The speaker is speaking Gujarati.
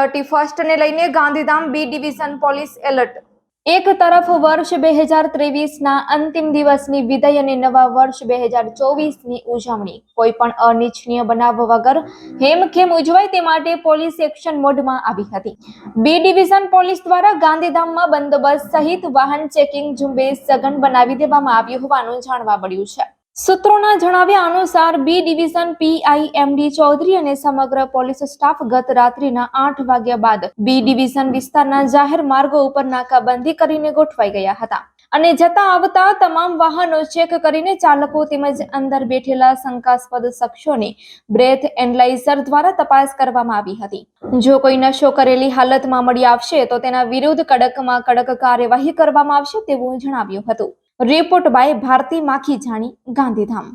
થર્ટી ફર્સ્ટને લઈને Gandhidham B division police alert. એક તરફ વર્ષ બે હજાર ત્રેવીસના અંતિમ દિવસની વિદાય અને નવા વર્ષ બે હજાર ચોવીસની ઉજવણી. કોઈ પણ અનિચ્છનીય બનાવ વગર હેમખેમ ઉજવાય તે માટે પોલીસ એક્શન મોડમાં આવી હતી. બી ડિવિઝન પોલીસ દ્વારા ગાંધીધામમાં બંદોબસ્ત સહિત વાહન ચેકિંગ ઝુંબેશ સઘન બનાવી દેવામાં આવ્યું હોવાનું જાણવા મળ્યું છે. સૂત્રોના જણાવ્યા અનુસાર B division PI MD Chaudhary અને સમગ્ર પોલીસ સ્ટાફ ગત રાત્રિના આઠ વાગ્યા બાદ બી ડિવિઝન વિસ્તારના જાહેર માર્ગો ઉપર નાકાબંધી કરીને ગોઠવાઈ ગયા હતા. અને જતા આવતા તમામ વાહનો ચેક કરીને ચાલકો તેમજ અંદર બેઠેલા શંકાસ્પદ શખ્સોની બ્રેથ એનલાઇઝર દ્વારા તપાસ કરવામાં આવી હતી. જો કોઈ નશો કરેલી હાલતમાં મળી આવશે તો તેના વિરુદ્ધ કડકમાં કડક કાર્યવાહી કરવામાં આવશે તેવું જણાવ્યું હતું. રિપોર્ટ બાય ભારતી માખી જાણી ગાંધીધામ.